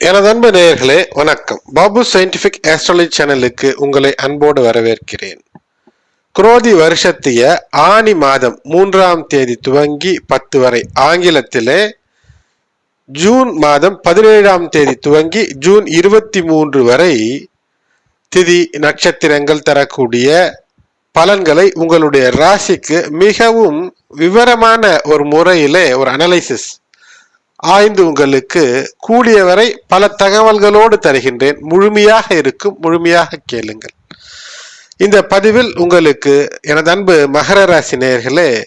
எனது அன்பு நேயர்களே வணக்கம். பாபு சயின்டிபிக் ஆஸ்ட்ராலஜி சேனலுக்கு உங்களை அன்போடு வரவேற்கிறேன். குரோதி வருஷத்திய ஆனி மாதம் மூன்றாம் தேதி துவங்கி பத்து வரை ஆங்கிலத்திலே ஜூன் மாதம் பதினேழாம் தேதி துவங்கி ஜூன் இருபத்தி மூன்று வரை திதி நட்சத்திரங்கள் தரக்கூடிய பலன்களை உங்களுடைய ராசிக்கு மிகவும் விவரமான ஒரு முறையிலே ஒரு அனலைசிஸ் ஆய்ந்து உங்களுக்கு கூடியவரை பல தகவல்களோடு தருகின்றேன். முழுமையாக இருக்கும் முழுமையாக கேளுங்கள். இந்த பதிவில் உங்களுக்கு எனது அன்பு மகர ராசி நேயர்களே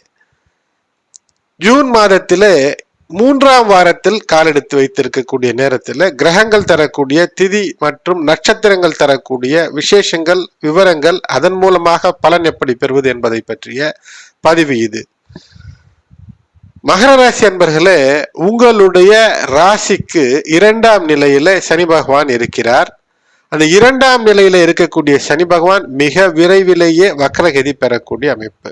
ஜூன் மாதத்திலே மூன்றாம் வாரத்தில் காலெடுத்து வைத்திருக்கக்கூடிய நேரத்தில் கிரகங்கள் தரக்கூடிய திதி மற்றும் நட்சத்திரங்கள் தரக்கூடிய விசேஷங்கள் விவரங்கள் அதன் மூலமாக பலன் எப்படி பெறுவது என்பதை பற்றிய பதிவு இது. மகர ராசி அன்பர்களே உங்களுடைய ராசிக்கு இரண்டாம் நிலையில சனி பகவான் இருக்கிறார். அந்த இரண்டாம் நிலையில இருக்கக்கூடிய சனி பகவான் மிக விரைவிலேயே வக்ரகதி பெறக்கூடிய அமைப்பு.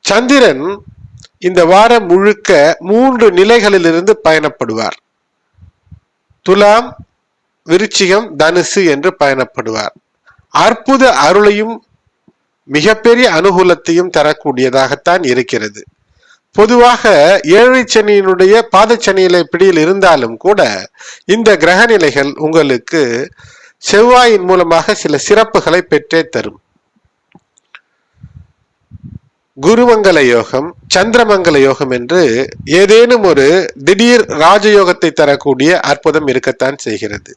சந்திரன் இந்த வாரம் முழுக்க மூன்று நிலைகளிலிருந்து பயணப்படுவார். துலாம் விருச்சிகம் தனுசு என்று பயணப்படுவார். அற்புத அருளையும் மிகப்பெரிய அனுகூலத்தையும் தரக்கூடியதாகத்தான் இருக்கிறது. பொதுவாக ஏழை சனியினுடைய பாதச்சனியிலை பிடியில் இருந்தாலும் கூட இந்த கிரக நிலைகள் உங்களுக்கு செவ்வாயின் மூலமாக சில சிறப்புகளை பெற்றே தரும். குருமங்கல யோகம் சந்திரமங்கல யோகம் என்று ஏதேனும் ஒரு திடீர் ராஜயோகத்தை தரக்கூடிய அற்புதம் இருக்கத்தான் செய்கிறது.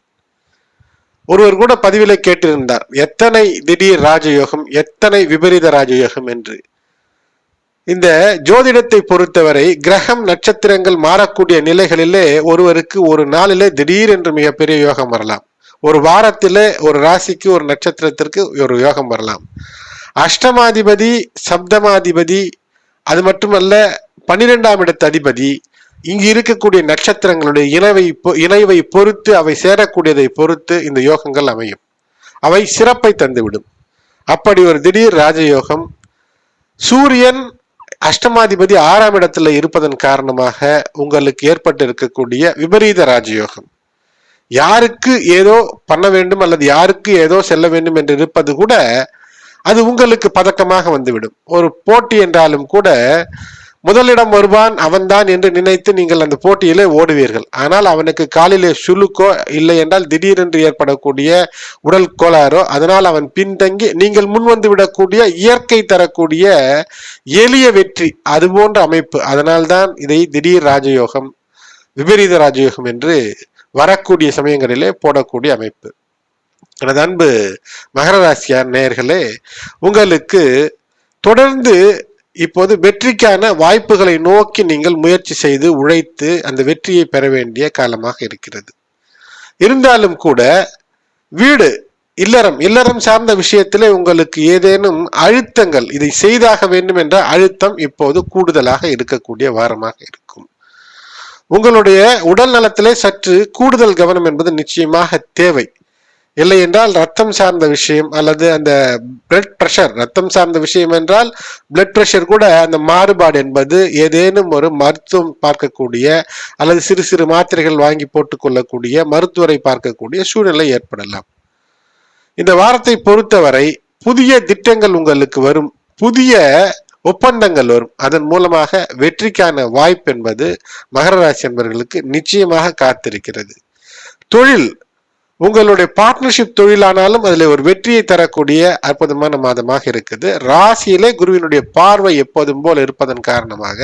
ஒருவர் கூட பதிவில கேட்டிருந்தார் எத்தனை திடீர் ராஜயோகம் எத்தனை விபரீத ராஜயோகம் என்று. இந்த ஜோதிடத்தை பொறுத்தவரை கிரகம் நட்சத்திரங்கள் மாறக்கூடிய நிலைகளிலே ஒருவருக்கு ஒரு நாளிலே திடீர் என்று மிகப்பெரிய யோகம் வரலாம். ஒரு வாரத்திலே ஒரு ராசிக்கு ஒரு நட்சத்திரத்திற்கு ஒரு யோகம் வரலாம். அஷ்டமாதிபதி சப்தமாதிபதி அது மட்டுமல்ல பன்னிரெண்டாம் இடத்து அதிபதி இங்கு இருக்கக்கூடிய நட்சத்திரங்களுடைய இணைவை இணைவை பொறுத்து அவை சேரக்கூடியதை பொறுத்து இந்த யோகங்கள் அமையும். அவை சிறப்பை தந்துவிடும். அப்படி ஒரு திடீர் ராஜயோகம். சூரியன் அஷ்டமாதிபதி ஆறாம் இடத்துல இருப்பதன் காரணமாக உங்களுக்கு ஏற்பட்டு இருக்கக்கூடிய விபரீத ராஜயோகம். யாருக்கு ஏதோ பண்ண வேண்டும் அல்லது யாருக்கு ஏதோ செல்ல வேண்டும் என்று இருப்பது கூட அது உங்களுக்கு பதக்கமாக வந்துவிடும். ஒரு போட்டி என்றாலும் கூட முதலிடம் வருவான் அவன்தான் என்று நினைத்து நீங்கள் அந்த போட்டியிலே ஓடுவீர்கள். ஆனால் அவனுக்கு காலிலே சுழுக்கோ இல்லை என்றால் திடீரென்று ஏற்படக்கூடிய உடல் கோளாறோ அதனால் அவன் பின்தங்கி நீங்கள் முன் வந்து விடக்கூடிய இயற்கை தரக்கூடிய எளிய வெற்றி அது போன்ற அமைப்பு. அதனால்தான் இதை திடீர் ராஜயோகம் விபரீத ராஜயோகம் என்று வரக்கூடிய சமயங்களிலே போடக்கூடிய அமைப்பு. எனது அன்பு மகர ராசியார் நேயர்களே உங்களுக்கு தொடர்ந்து இப்போது வெற்றிக்கான வாய்ப்புகளை நோக்கி நீங்கள் முயற்சி செய்து உழைத்து அந்த வெற்றியை பெற வேண்டிய காலமாக இருக்கிறது. இருந்தாலும் கூட வீடு இல்லறம் இல்லறம் சார்ந்த விஷயத்திலே உங்களுக்கு ஏதேனும் அழுத்தங்கள் இதை செய்தாக வேண்டும் என்ற அழுத்தம் இப்போது கூடுதலாக இருக்கக்கூடிய வாரமாக இருக்கும். உங்களுடைய உடல் நலத்திலே சற்று கூடுதல் கவனம் என்பது நிச்சயமாக தேவை. இல்லை என்றால் ரத்தம் சார்ந்த விஷயம் அல்லது அந்த பிளட் ப்ரெஷர் ரத்தம் சார்ந்த விஷயம் என்றால் பிளட் ப்ரெஷர் கூட அந்த மாறுபாடு என்பது ஏதேனும் ஒரு மருத்துவம் பார்க்கக்கூடிய அல்லது சிறு சிறு மாத்திரைகள் வாங்கி போட்டுக்கொள்ளக்கூடிய மருத்துவரை பார்க்கக்கூடிய சூழ்நிலை ஏற்படலாம். இந்த வாரத்தை பொறுத்தவரை புதிய திட்டங்கள் உங்களுக்கு வரும். புதிய ஒப்பந்தங்கள் வரும். அதன் மூலமாக வெற்றிக்கான வாய்ப்பு என்பது மகர ராசி என்பவர்களுக்கு நிச்சயமாக காத்திருக்கிறது. தொழில் உங்களுடைய பார்ட்னர்ஷிப் தொழிலானாலும் அதில் ஒரு வெற்றியை தரக்கூடிய அற்புதமான மாதமாக இருக்குது. ராசியிலே குருவினுடைய பார்வை எப்போதும் போல் இருப்பதன் காரணமாக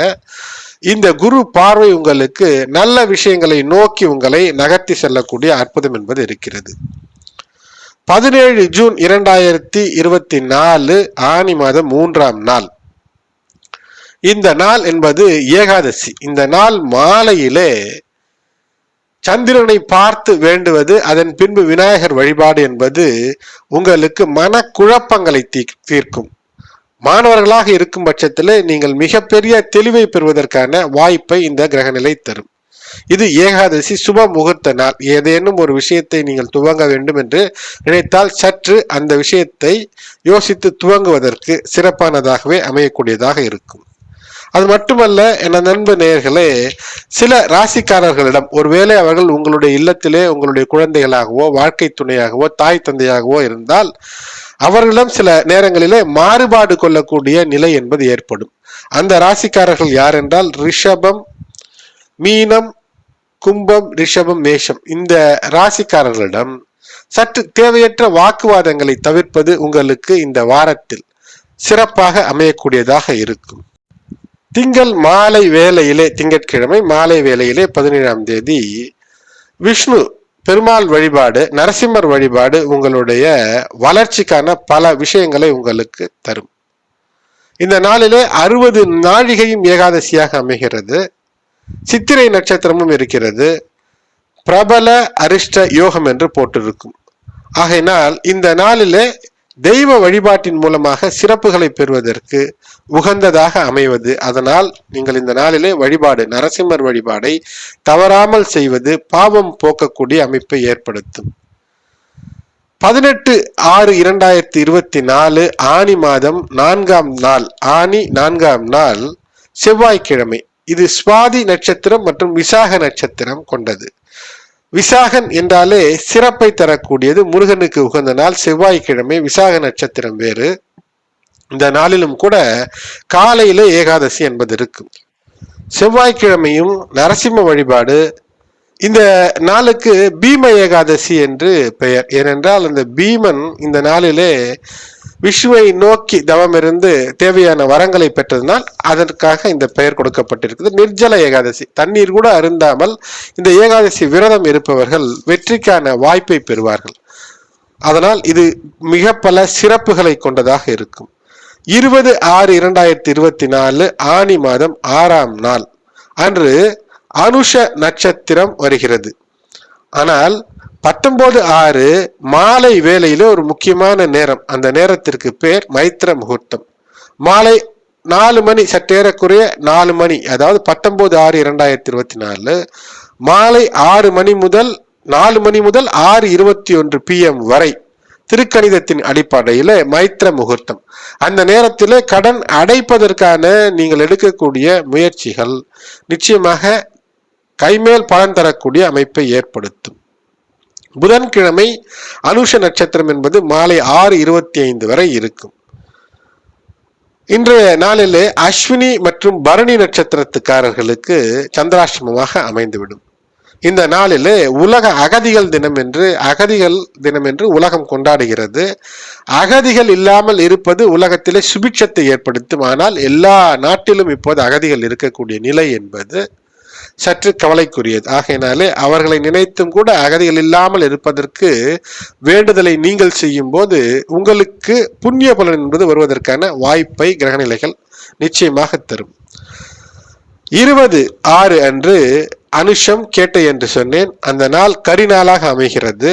இந்த குரு பார்வை உங்களுக்கு நல்ல விஷயங்களை நோக்கி உங்களை நகர்த்தி செல்லக்கூடிய அற்புதம் என்பது இருக்கிறது. பதினேழு ஜூன் இரண்டாயிரத்தி இருபத்தி நாலு ஆனி மாதம் மூன்றாம் நாள். இந்த நாள் என்பது ஏகாதசி. இந்த நாள் மாலையிலே சந்திரனை பார்த்து வேண்டுவது அதன் பின்பு விநாயகர் வழிபாடு என்பது உங்களுக்கு மனக்குழப்பங்களை தீர்க்கும். மாணவர்களாக இருக்கும் பட்சத்தில் நீங்கள் மிகப்பெரிய தெளிவை பெறுவதற்கான வாய்ப்பை இந்த கிரகநிலை தரும். இது ஏகாதசி சுப முகூர்த்த நாள். ஏதேனும் ஒரு விஷயத்தை நீங்கள் துவங்க வேண்டும் என்று நினைத்தால் சற்று அந்த விஷயத்தை யோசித்து துவங்குவதற்கு சிறப்பானதாகவே அமையக்கூடியதாக இருக்கும். அது மட்டுமல்ல என நண்பு நேயர்களே சில ராசிக்காரர்களிடம் ஒருவேளை அவர்கள் உங்களுடைய இல்லத்திலே உங்களுடைய குழந்தைகளாகவோ வாழ்க்கை துணையாகவோ தாய் தந்தையாகவோ இருந்தால் அவர்களிடம் சில நேரங்களிலே மாறுபாடு கொள்ளக்கூடிய நிலை என்பது ஏற்படும். அந்த ராசிக்காரர்கள் யார் என்றால் ரிஷபம் மீனம் கும்பம் ரிஷபம் மேஷம். இந்த ராசிக்காரர்களிடம் சற்று தேவையற்ற வாக்குவாதங்களை தவிர்ப்பது உங்களுக்கு இந்த வாரத்தில் சிறப்பாக அமையக்கூடியதாக இருக்கும். திங்கள் மாலை வேலையிலே திங்கட்கிழமை மாலை வேலையிலே பதினேழாம் தேதி விஷ்ணு பெருமாள் வழிபாடு நரசிம்மர் வழிபாடு உங்களுடைய வளர்ச்சிக்கான பல விஷயங்களை உங்களுக்கு தரும். இந்த நாளிலே அறுபது நாழிகையும் ஏகாதசியாக அமைகிறது. சித்திரை நட்சத்திரமும் இருக்கிறது. பிரபல அரிஷ்ட யோகம் என்று போட்டிருக்கும். ஆகையினால் இந்த நாளிலே தெய்வ வழிபாட்டின் மூலமாக சிறப்புகளை பெறுவதற்கு உகந்ததாக அமைவது. அதனால் நீங்கள் இந்த நாளிலே வழிபாடு நரசிம்மர் வழிபாடை தவறாமல் செய்வது பாவம் போக்கக்கூடிய அமைப்பை ஏற்படுத்தும். பதினெட்டு ஆறு இரண்டாயிரத்தி இருபத்தி நாலு ஆனி மாதம் நான்காம் நாள் ஆனி நான்காம் நாள் செவ்வாய்க்கிழமை. இது சுவாதி நட்சத்திரம் மற்றும் விசாக நட்சத்திரம் கொண்டது. விசாகன் என்றாலே சிறப்பை தரக்கூடியது. முருகனுக்கு உகந்த நாள். செவ்வாய்க்கிழமை விசாக நட்சத்திரம் வேறு. இந்த நாளிலும் கூட காலையில ஏகாதசி என்பது இருக்கும் செவ்வாய்க்கிழமையும் நரசிம்ம வழிபாடு இந்த நாளுக்கு பீம ஏகாதசி என்று பெயர். ஏனென்றால் அந்த பீமன் இந்த நாளிலே விஷ்ணுவை நோக்கி தவம் இருந்து தேவையான வரங்களை பெற்றதனால் அதற்காக இந்த பெயர் கொடுக்கப்பட்டிருக்குது. நிர்ஜல ஏகாதசி. தண்ணீர் கூட அருந்தாமல் இந்த ஏகாதசி விரதம் இருப்பவர்கள் வெற்றிக்கான வாய்ப்பை பெறுவார்கள். அதனால் இது மிக பல சிறப்புகளை கொண்டதாக இருக்கும். இருபது ஆறு இரண்டாயிரத்தி இருபத்தி நாலு ஆனி மாதம் ஆறாம் நாள். அன்று அனுஷ நட்சத்திரம் வருகிறது. ஆனால் பத்தொன்பது ஆறு மாலை வேலையில ஒரு முக்கியமான நேரம். அந்த நேரத்திற்கு பேர் மைத்திர முகூர்த்தம். மாலை நாலு மணி சற்றேறக்குறைய நாலு மணி அதாவது பத்தொன்பது ஆறு இரண்டாயிரத்தி இருபத்தி நாலு மாலை ஆறு மணி முதல் நாலு மணி முதல் ஆறு இருபத்தி ஒன்று பிஎம் வரை திருக்கணிதத்தின் அடிப்படையில மைத்திர முகூர்த்தம். அந்த நேரத்தில் கடன் அடைப்பதற்கான நீங்கள் எடுக்கக்கூடிய முயற்சிகள் நிச்சயமாக கைமேல் பலன் தரக்கூடிய அமைப்பை ஏற்படுத்தும். புதன்கிழமை அனுஷ நட்சத்திரம் என்பது மாலை ஆறு இருபத்தி ஐந்து வரை இருக்கும். இன்றைய நாளிலே அஸ்வினி மற்றும் பரணி நட்சத்திரத்துக்காரர்களுக்கு சந்திராஷ்டமமாக அமைந்துவிடும். இந்த நாளிலே உலக அகதிகள் தினம் என்று அகதிகள் தினம் என்று உலகம் கொண்டாடுகிறது. அகதிகள் இல்லாமல் இருப்பது உலகத்திலே சுபிட்சத்தை ஏற்படுத்தும். ஆனால் எல்லா நாட்டிலும் இப்போது அகதிகள் இருக்கக்கூடிய நிலை என்பது சற்று கவலைக்குரியது. ஆகையினாலே அவர்களை நினைத்தும் கூட அகதிகள் இல்லாமல் இருப்பதற்கு வேண்டுதலை நீங்கள் செய்யும் போது உங்களுக்கு புண்ணிய பலன் என்பது வருவதற்கான வாய்ப்பை கிரகநிலைகள் நிச்சயமாக தரும். இருபது ஆறு அன்று அனுஷம் கேட்டை என்று சொன்னேன். அந்த நாள் கரிநாளாக அமைகிறது.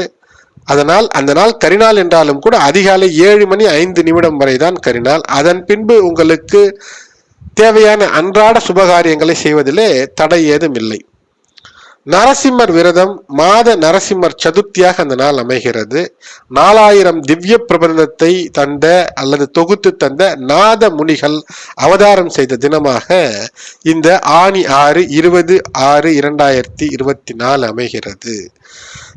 அதனால் அந்த நாள் கரிநாள் என்றாலும் கூட அதிகாலை ஏழு மணி ஐந்து நிமிடம் வரைதான் கரிநாள். அதன் பின்பு உங்களுக்கு தேவையான அன்றாட சுபகாரியங்களை செய்வதிலே தடை ஏதும் இல்லை. நரசிம்மர் விரதம் மாத நரசிம்மர் சதுர்த்தியாக அந்த நாள் அமைகிறது. நாலாயிரம் திவ்ய பிரபந்தத்தை தந்த அல்லது தொகுத்து தந்த நாத முனிகள் அவதாரம் செய்த தினமாக இந்த ஆணி ஆறு இருபது ஆறு இரண்டாயிரத்தி இருபத்தி நாலு அமைகிறது.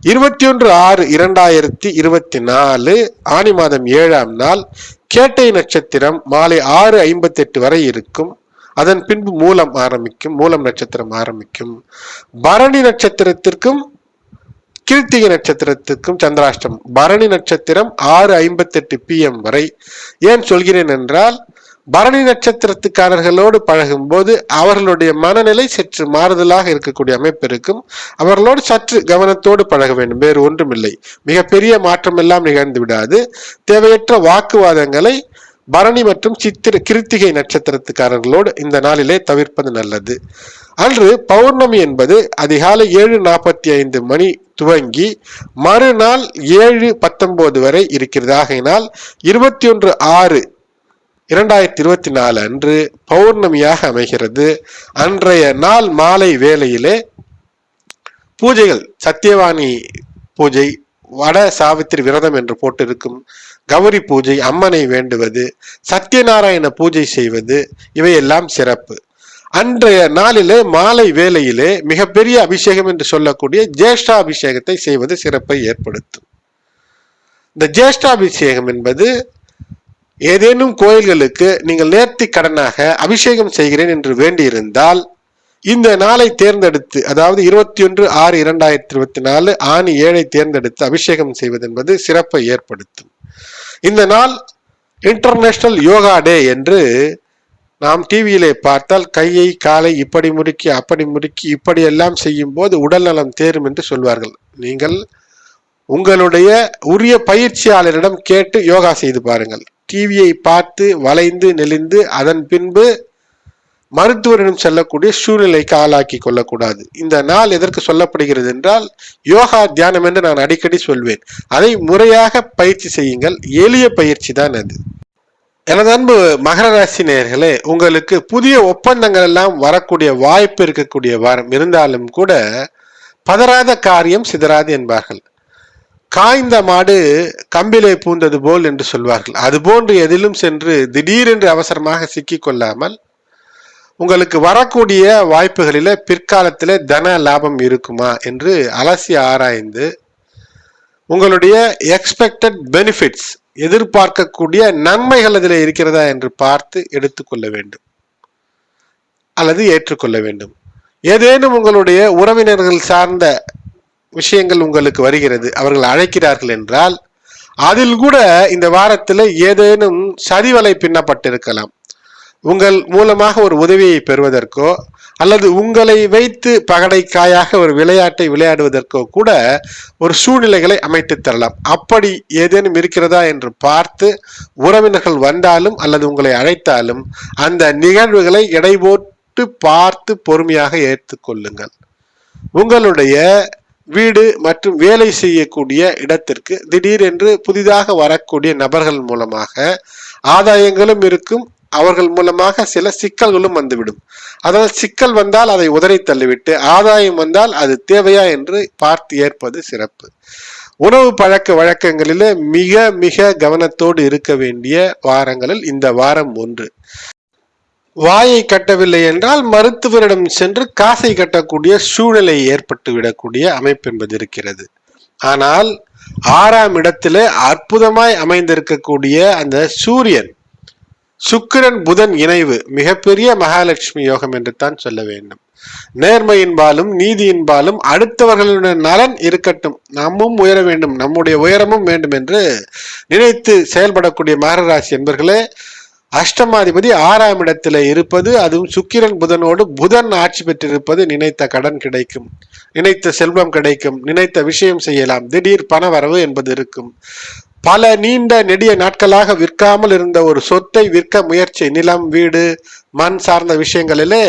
இருபத்தி ஒன்று ஆறு இரண்டாயிரத்தி இருபத்தி நாலு ஆணி மாதம் ஏழாம் நாள் கேட்டை நட்சத்திரம் மாலை ஆறு ஐம்பத்தி எட்டு வரை இருக்கும். அதன் பின்பு மூலம் ஆரம்பிக்கும் மூலம் நட்சத்திரம் ஆரம்பிக்கும். பரணி நட்சத்திரத்திற்கும் கீர்த்திகை நட்சத்திரத்திற்கும் சந்திராஷ்டம் பரணி நட்சத்திரம் ஆறு ஐம்பத்தி எட்டு பிஎம் வரை. ஏன் சொல்கிறேன் என்றால் பரணி நட்சத்திரத்துக்காரர்களோடு பழகும்போது அவர்களுடைய மனநிலை சற்று மாறுதலாக இருக்கக்கூடிய அமைப்பு இருக்கும். அவர்களோடு சற்று கவனத்தோடு பழக வேண்டும். வேறு ஒன்றுமில்லை. மிகப்பெரிய மாற்றம் எல்லாம் நிகழ்ந்து விடாது. தேவையற்ற வாக்குவாதங்களை பரணி மற்றும் சித்திர கிருத்திகை நட்சத்திரத்துக்காரர்களோடு இந்த நாளிலே தவிர்ப்பது நல்லது. அன்று பௌர்ணமி என்பது அதிகாலை ஏழு நாற்பத்தி ஐந்து மணி துவங்கி மறுநாள் ஏழு பத்தொன்பது வரை இருக்கிறது. ஆகையினால் இருபத்தி ஒன்று ஆறு இரண்டாயிரத்தி இருபத்தி நாலு அன்று பௌர்ணமியாக அமைகிறது. அன்றைய நாள் மாலை வேளையிலே பூஜைகள் சத்தியவாணி பூஜை வட சாவித்திரி விரதம் என்று போட்டிருக்கும் கௌரி பூஜை அம்மனை வேண்டுவது சத்யநாராயண பூஜை செய்வது இவையெல்லாம் சிறப்பு. அன்றைய நாளிலே மாலை வேளையிலே மிகப்பெரிய அபிஷேகம் என்று சொல்லக்கூடிய ஜேஷ்டாபிஷேகத்தை செய்வது சிறப்பை ஏற்படுத்தும். இந்த ஜேஷ்டாபிஷேகம் என்பது ஏதேனும் கோயில்களுக்கு நீங்கள் நேர்த்தி கடனாக அபிஷேகம் செய்கிறேன் என்று வேண்டியிருந்தால் இந்த நாளை தேர்ந்தெடுத்து அதாவது இருபத்தி ஒன்று ஆறு இரண்டாயிரத்தி இருபத்தி நாலு ஆணி ஏழை தேர்ந்தெடுத்து அபிஷேகம் செய்வது என்பது சிறப்பை ஏற்படுத்தும். இந்த நாள் இன்டர்நேஷனல் யோகா டே என்று நாம் டிவியிலே பார்த்தால் கையை காலை இப்படி முறுக்கி அப்படி முறுக்கி இப்படி எல்லாம் செய்யும் போது உடல் நலம் தேரும் என்று சொல்வார்கள். நீங்கள் உங்களுடைய உரிய பயிற்சியாளரிடம் கேட்டு யோகா செய்து பாருங்கள். டிவியை பார்த்து வளைந்து நெளிந்து அதன் பின்பு மருத்துவரிடம் செல்லக்கூடிய சூழ்நிலைக்கு ஆளாக்கி கொள்ளக்கூடாது. இந்த நாள் எதற்கு சொல்லப்படுகிறது என்றால் யோகா தியானம் என்று நான் அடிக்கடி சொல்வேன். அதை முறையாக பயிற்சி செய்யுங்கள். எளிய பயிற்சி தான் அது. எனது அன்பு மகர ராசி நேயர்களே உங்களுக்கு புதிய ஒப்பந்தங்கள் எல்லாம் வரக்கூடிய வாய்ப்பு இருக்கக்கூடிய வாரம். இருந்தாலும் கூட பதறாத காரியம் சிதறாது என்பார்கள். காய்ந்த மாடு கம்பிலே பூந்தது போல் என்று சொல்வார்கள். அதுபோன்று எதிலும் சென்று திடீரென்று அவசரமாக சிக்கிக்கொள்ளாமல் உங்களுக்கு வரக்கூடிய வாய்ப்புகளில் பிற்காலத்தில் தன லாபம் இருக்குமா என்று அலசி ஆராய்ந்து உங்களுடைய எக்ஸ்பெக்டட் பெனிஃபிட்ஸ் எதிர்பார்க்கக்கூடிய நன்மைகள் அதில் இருக்கிறதா என்று பார்த்து எடுத்துக்கொள்ள வேண்டும். அல்லது ஏற்றுக்கொள்ள வேண்டும். ஏதேனும் உங்களுடைய உறவினர்கள் சார்ந்த விஷயங்கள் உங்களுக்கு வருகிறது அவர்கள் அழைக்கிறார்கள் என்றால் அதில் கூட இந்த வாரத்தில் ஏதேனும் சதிவலை பின்னப்பட்டிருக்கலாம். உங்கள் மூலமாக ஒரு உதவியை பெறுவதற்கோ அல்லது உங்களை வைத்து பகடைக்காயாக ஒரு விளையாட்டை விளையாடுவதற்கோ கூட ஒரு சூழ்நிலைகளை அமைத்து தரலாம். அப்படி ஏதேனும் இருக்கிறதா என்று பார்த்து உறவினர்கள் வந்தாலும் அல்லது உங்களை அழைத்தாலும் அந்த நிகழ்வுகளை எடைபோட்டு பார்த்து பொறுமையாக ஏற்றுக்கொள்ளுங்கள் உங்களுடைய வீடு மற்றும் வேலை செய்யக்கூடிய இடத்திற்கு திடீரென்று புதிதாக வரக்கூடிய நபர்கள் மூலமாக ஆதாயங்களும் இருக்கும். அவர்கள் மூலமாக சில சிக்கல்களும் வந்துவிடும். அதாவது சிக்கல் வந்தால் அதை உதறி தள்ளிவிட்டு ஆதாயம் வந்தால் அது தேவையா என்று பார்த்து ஏற்பது சிறப்பு. உணவு பழக்க வழக்கங்களிலே மிக மிக கவனத்தோடு இருக்க வேண்டிய வாரங்களில் இந்த வாரம் ஒன்று. வாயை கட்டவில்லை என்றால் மருத்துவரிடம் சென்று காசை கட்டக்கூடிய சூழ்நிலை ஏற்பட்டு விடக்கூடிய அமைப்பு என்பது இருக்கிறது. ஆனால் ஆறாம் இடத்திலே அற்புதமாய் அமைந்திருக்கக்கூடிய அந்த சூரியன் சுக்கிரன் புதன் இணைவு மிகப்பெரிய மகாலட்சுமி யோகம் என்று தான் சொல்ல வேண்டும். நேர்மையின்பாலும் நீதியின்பாலும் அடுத்தவர்களுடைய நலன் இருக்கட்டும். நம்மும் உயர வேண்டும் நம்முடைய உயரமும் வேண்டும் என்று நினைத்து செயல்படக்கூடிய மகர ராசி என்பர்களே அஷ்டமாதிபதி ஆறாம் இடத்துல இருப்பது அதுவும் சுக்கிரன் புதனோடு புதன் ஆட்சி பெற்றிருப்பது நினைத்த கடன் கிடைக்கும் நினைத்த செல்வம் கிடைக்கும் நினைத்த விஷயம் செய்யலாம். திடீர் பண வரவு என்பது இருக்கும். பல நீண்ட நெடிய நாட்களாக விற்காமல் இருந்த ஒரு சொத்தை விற்க முயற்சி. நிலம் வீடு மண் சார்ந்த விஷயங்களிலே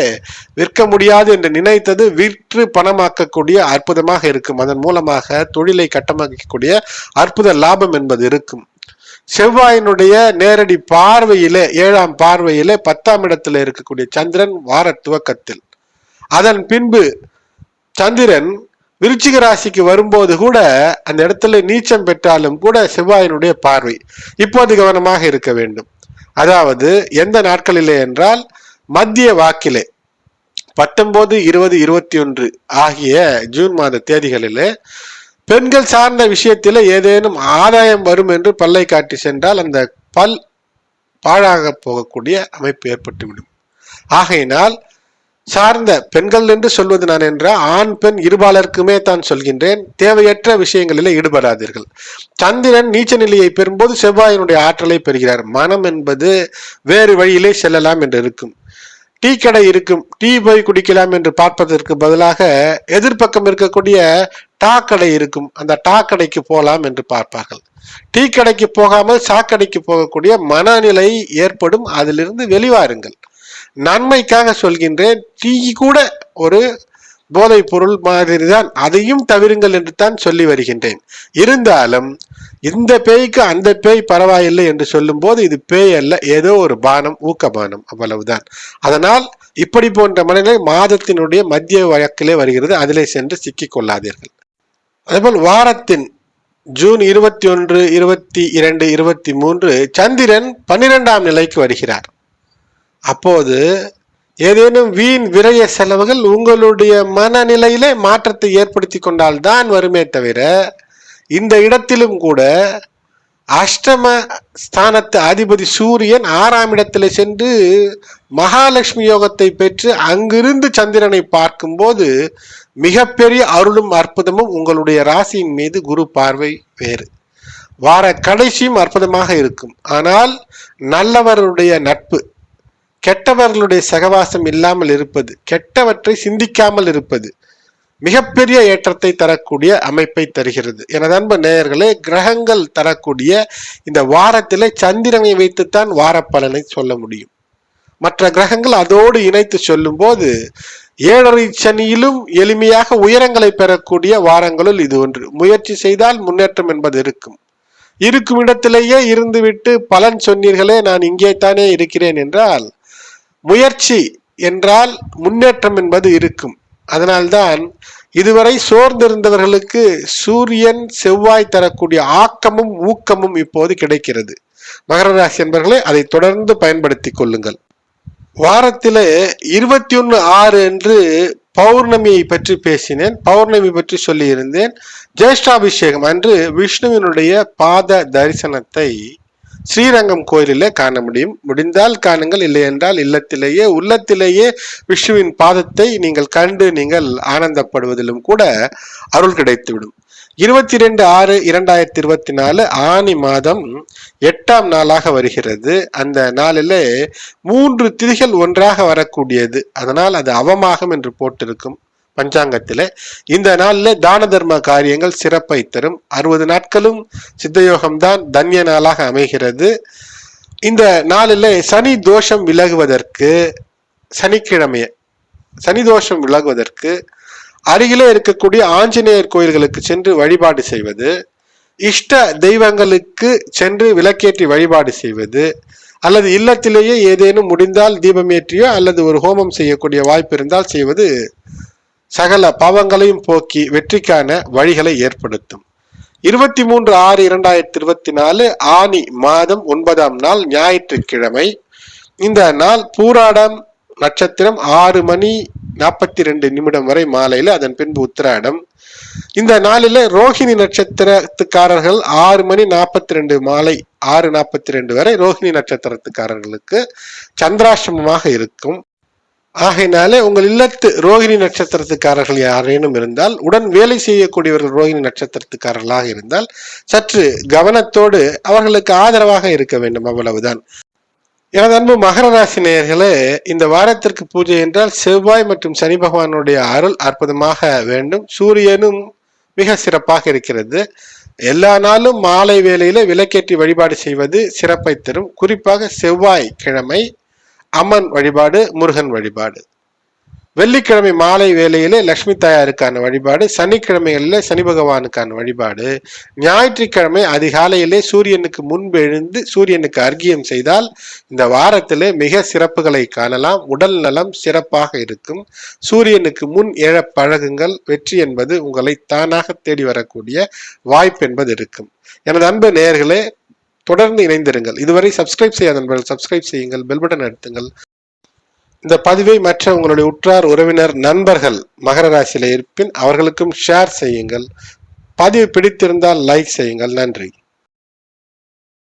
விற்க முடியாது என்று நினைத்தது விற்று பணமாக்கக்கூடிய அற்புதமாக இருக்கும். அதன் மூலமாக தொழிலை கட்டமைக்கக்கூடிய அற்புத லாபம் என்பது இருக்கும். செவ்வாயினுடைய நேரடி பார்வையிலே ஏழாம் பார்வையிலே பத்தாம் இடத்துல இருக்கக்கூடிய சந்திரன் வார துவக்கத்தில். அதன் பின்பு சந்திரன் விருச்சிக ராசிக்கு வரும்போது கூட அந்த இடத்துல நீச்சம் பெற்றாலும் கூட செவ்வாயினுடைய பார்வை இப்போது கவனமாக இருக்க வேண்டும். அதாவது எந்த நாட்களிலே என்றால் மத்திய வாக்கிலே பத்தொன்பது இருபது இருபத்தி ஒன்று ஆகிய ஜூன் மாத தேதிகளிலே பெண்கள் சார்ந்த விஷயத்தில் ஏதேனும் ஆதாயம் வரும் என்று பல்லை காட்டி சென்றால் அந்த பல் பாழாக போகக்கூடிய அமைப்பு ஏற்பட்டுவிடும். ஆகையினால் சார்ந்த பெண்கள் என்று சொல்வது நான் என்ற ஆண் பெண் இருபாலருக்குமே தான் சொல்கின்றேன். தேவையற்ற விஷயங்களில் ஈடுபடாதீர்கள். சந்திரன் நீச்ச நிலையை பெறும்போது செவ்வாயினுடைய ஆற்றலை பெறுகிறார். மனம் என்பது வேறு வழியிலே செல்லலாம் என்று இருக்கும். டீ கடை இருக்கும். டீ போய் குடிக்கலாம் என்று பார்ப்பதற்கு பதிலாக எதிர்ப்பக்கம் இருக்கக்கூடிய டா கடை இருக்கும். அந்த டா கடைக்கு போகலாம் என்று பார்ப்பார்கள். டீ கடைக்கு போகாமல் சாக்கடைக்கு போகக்கூடிய மனநிலை ஏற்படும். அதிலிருந்து வெளிவாருங்கள். நன்மைக்காக சொல்கின்றேன் டீ கூட ஒரு போதை பொருள் மாதிரி தான் அதையும் தவிருங்கள் என்று தான் சொல்லி வருகின்றேன். இருந்தாலும் இந்த பேய்க்கு அந்த பேய் பரவாயில்லை என்று சொல்லும் போது இது பேய் அல்ல ஏதோ ஒரு பானம் ஊக்கபானம் அவ்வளவுதான். அதனால் இப்படி போன்ற மனநிலை மாதத்தினுடைய மத்திய வழக்கிலே வருகிறது அதிலே சென்று சிக்கிக் கொள்ளாதீர்கள். அதேபோல் வாரத்தின் ஜூன் இருபத்தி ஒன்று இருபத்தி இரண்டு இருபத்தி மூன்று சந்திரன் பன்னிரெண்டாம் நிலைக்கு வருகிறார். அப்போது ஏதேனும் வீண் விரய செலவுகள் உங்களுடைய மனநிலையிலே மாற்றத்தை ஏற்படுத்தி கொண்டால் தான் வருமே தவிர இந்த இடத்திலும் கூட அஷ்டம ஸ்தானத்து அதிபதி சூரியன் ஆறாம் இடத்துல சென்று மகாலட்சுமி யோகத்தை பெற்று அங்கிருந்து சந்திரனை பார்க்கும்போது மிகப்பெரிய அருளும் அற்புதமும் உங்களுடைய ராசியின் மீது குரு பார்வை வேறு. வார கடைசியும் அற்புதமாக இருக்கும். ஆனால் நல்லவருடைய நட்பு கெட்டவர்களுடைய சகவாசம் இல்லாமல் இருப்பது கெட்டவற்றை சிந்திக்காமல் இருப்பது மிகப்பெரிய ஏற்றத்தை தரக்கூடிய அமைப்பை தருகிறது. எனது அன்பு நேயர்களே கிரகங்கள் தரக்கூடிய இந்த வாரத்திலே சந்திரனை வைத்துத்தான் வார பலனை சொல்ல முடியும். மற்ற கிரகங்கள் அதோடு இணைத்து சொல்லும்போது ஏழரை சனியிலும் எளிமையாக உயரங்களை பெறக்கூடிய வாரங்களுள் இது ஒன்று. முயற்சி செய்தால் முன்னேற்றம் என்பது இருக்கும். இருக்கும் இடத்திலேயே இருந்துவிட்டு பலன் சொன்னீர்களே நான் இங்கே தானே இருக்கிறேன் என்றால் முயற்சி என்றால் முன்னேற்றம் என்பது இருக்கும். அதனால்தான் இதுவரை சோர்ந்திருந்தவர்களுக்கு சூரியன் செவ்வாய் தரக்கூடிய ஆக்கமும் ஊக்கமும் இப்போது கிடைக்கிறது. மகர ராசி என்பவர்களே அதை தொடர்ந்து பயன்படுத்தி கொள்ளுங்கள். வாரத்தில் இருபத்தி ஒன்று ஆறு என்று பௌர்ணமியை பற்றி பேசினேன். பௌர்ணமி பற்றி சொல்லியிருந்தேன். ஜேஷ்டாபிஷேகம் அன்று விஷ்ணுவினுடைய பாத தரிசனத்தை ஸ்ரீரங்கம் கோயிலிலே காண முடியும். முடிந்தால் காணுங்கள் இல்லை என்றால் இல்லத்திலேயே உள்ளத்திலேயே விஷ்ணுவின் பாதத்தை நீங்கள் கண்டு நீங்கள் ஆனந்தப்படுவதிலும் கூட அருள் கிடைத்துவிடும். இருபத்தி ரெண்டு ஆறு இரண்டாயிரத்தி இருபத்தி நாலு ஆனி மாதம் எட்டாம் நாளாக வருகிறது. அந்த நாளிலே மூன்று திதிகள் ஒன்றாக வரக்கூடியது. அதனால் அது அவமாகம் என்று போட்டிருக்கும். பஞ்சாங்கத்தில் இந்த நாளில் தான தர்ம காரியங்கள் சிறப்பை தரும். அறுபது நாட்களும் சித்தயோகம்தான் தன்ய நாளாக அமைகிறது. இந்த நாளில் சனி தோஷம் விலகுவதற்கு சனிக்கிழமைய சனி தோஷம் விலகுவதற்கு அருகிலே இருக்கக்கூடிய ஆஞ்சநேயர் கோயில்களுக்கு சென்று வழிபாடு செய்வது இஷ்ட தெய்வங்களுக்கு சென்று விளக்கேற்றி வழிபாடு செய்வது அல்லது இல்லத்திலேயே ஏதேனும் முடிந்தால் தீபமேற்றியோ அல்லது ஒரு ஹோமம் செய்யக்கூடிய வாய்ப்பு இருந்தால் செய்வது சகல பாவங்களையும் போக்கி வெற்றிக்கான வழிகளை ஏற்படுத்தும். இருபத்தி மூன்று ஆறு இரண்டாயிரத்தி இருபத்தி நாலு ஆனி மாதம் ஒன்பதாம் நாள் ஞாயிற்றுக்கிழமை. இந்த நாள் பூராடம் நட்சத்திரம் ஆறு மணி நாற்பத்தி ரெண்டு நிமிடம் வரை மாலையில அதன் பின்பு உத்திராடம். இந்த நாளில ரோஹிணி நட்சத்திரத்துக்காரர்கள் ஆறு மணி நாற்பத்தி ரெண்டு மாலை ஆறு நாற்பத்தி ரெண்டு வரை ரோஹிணி நட்சத்திரத்துக்காரர்களுக்கு சந்திராசிரமமாக இருக்கும். ஆகையினாலே உங்கள் இல்லத்து ரோகிணி நட்சத்திரத்துக்காரர்கள் யாரேனும் இருந்தால் உடன் வேலை செய்யக்கூடியவர்கள் ரோகிணி நட்சத்திரத்துக்காரர்களாக இருந்தால் சற்று கவனத்தோடு அவர்களுக்கு ஆதரவாக இருக்க வேண்டும் அவ்வளவுதான். எனது அன்பு மகர ராசி நேயர்களே இந்த வாரத்திற்கு பூஜை என்றால் செவ்வாய் மற்றும் சனி பகவானுடைய அருள் அற்புதமாக வேண்டும். சூரியனும் மிக சிறப்பாக இருக்கிறது. எல்லா நாளும் மாலை வேளையில விளக்கேற்றி வழிபாடு செய்வது சிறப்பை தரும். குறிப்பாக செவ்வாய் கிழமை அம்மன் வழிபாடு முருகன் வழிபாடு. வெள்ளிக்கிழமை மாலை வேளையிலே லக்ஷ்மி தாயாருக்கான வழிபாடு சனிக்கிழமைகளிலே சனி பகவானுக்கான வழிபாடு. ஞாயிற்றுக்கிழமை அதிகாலையிலே சூரியனுக்கு முன்பு எழுந்து சூரியனுக்கு அர்க்கியம் செய்தால் இந்த வாரத்திலே மிக சிறப்புகளை காணலாம். உடல் நலம் சிறப்பாக இருக்கும். சூரியனுக்கு முன் எழ பழகுங்கள். வெற்றி என்பது உங்களை தானாக தேடி வரக்கூடிய வாய்ப்பு என்பது இருக்கும். எனது அன்பு நேயர்களே தொடர்ந்து இணைந்திருங்கள். இதுவரை சப்ஸ்கிரைப் செய்யாத நண்பர்கள் சப்ஸ்கிரைப் செய்யுங்கள் பெல் பட்டன் அழுத்துங்கள். இந்த பதிவை மற்ற உங்களுடைய உற்றார் உறவினர் நண்பர்கள் மகர ராசியில் இருப்பின் அவர்களுக்கும் ஷேர் செய்யுங்கள். பதிவு பிடித்திருந்தால் லைக் செய்யுங்கள். நன்றி.